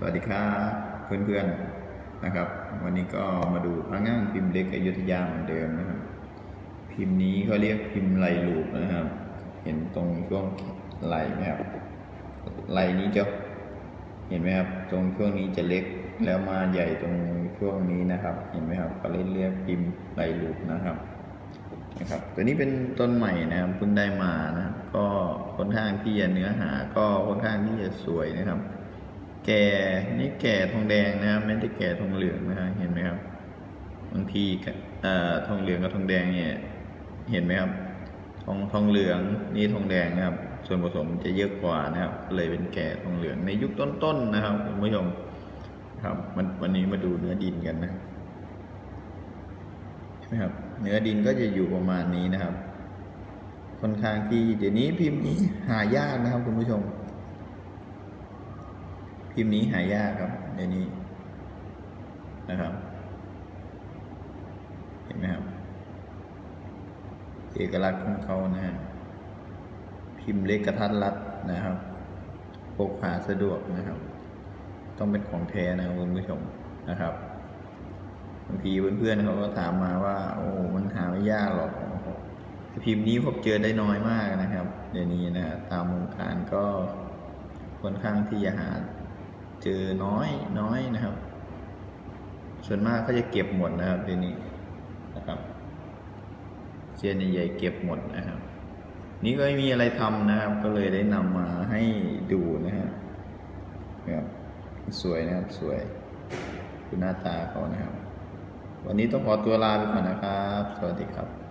สวัสดีครับเพื่อนๆนะครับ วันนี้ก็มาดูพระง่างพิมพ์เล็กอยุธยาเหมือนเดิมนะครับ พิมพ์นี้เขาเรียกพิมพ์ไหลลูปนะครับ เห็นตรงช่วงไหลไหมครับไหลนี้จะเห็นไหมครับ ตรงช่วงนี้จะเล็กแล้วมาใหญ่ตรงช่วงนี้นะครับ เห็นไหมครับก็เลยเรียกพิมพ์ไหลลูปนะครับนะครับ ตัวนี้เป็นต้นใหม่นะครับเพิ่งได้มานะครับก็ค่อนข้างที่จะเนื้อหาก็ค่อนข้างที่จะสวยนะครับ แก่นี่แก่ทองแดงนะครับไม่ได้แก่ทองเหลืองนะครับเห็นไหมครับบางทีเอ่อทองเหลืองกับทองแดงเนี่ยเห็นไหมครับ ทองทองเหลืองนี่ทองแดงนะครับ ส่วนผสมจะเยอะกว่านะครับก็เลยเป็นแก่ทองเหลืองในยุคต้นๆนะครับคุณผู้ชมครับมันวันนี้มาดูเนื้อดินกันนะนะครับ เนื้อดินก็จะอยู่ประมาณนี้นะครับค่อนข้างที่เดี๋ยวนี้พิมพ์นี้หายากนะครับคุณผู้ชม พิมพ์นี้หายากครับเดี๋ยวนี้นะครับ เห็นไหมครับ เอกลักษณ์ของเขานะฮะพิมพ์เล็กกระทัดรัดนะครับพกพาสะดวกนะครับ ต้องเป็นของแท้นะคุณผู้ชมนะครับบางทีเพื่อนๆเขาก็ถามมาว่า โอ้มันหาไม่ยากหรอกพิมพ์นี้พบเจอได้น้อยมากนะครับ เดี๋ยวนี้นะตามวงการก็ค่อนข้างที่จะหา เจอน้อยน้อยนะครับ ส่วนมากก็จะเก็บหมดนะครับเดี๋ยวนี้นะครับเซียนใหญ่ๆเก็บหมดนะครับ นี่ก็ไม่มีอะไรทำนะครับ ก็เลยได้นำมาให้ดูนะฮะนะครับสวยนะครับสวยดูหน้าตาเขานะครับ วันนี้ต้องขอตัวลาไปก่อนนะครับ สวัสดีครับ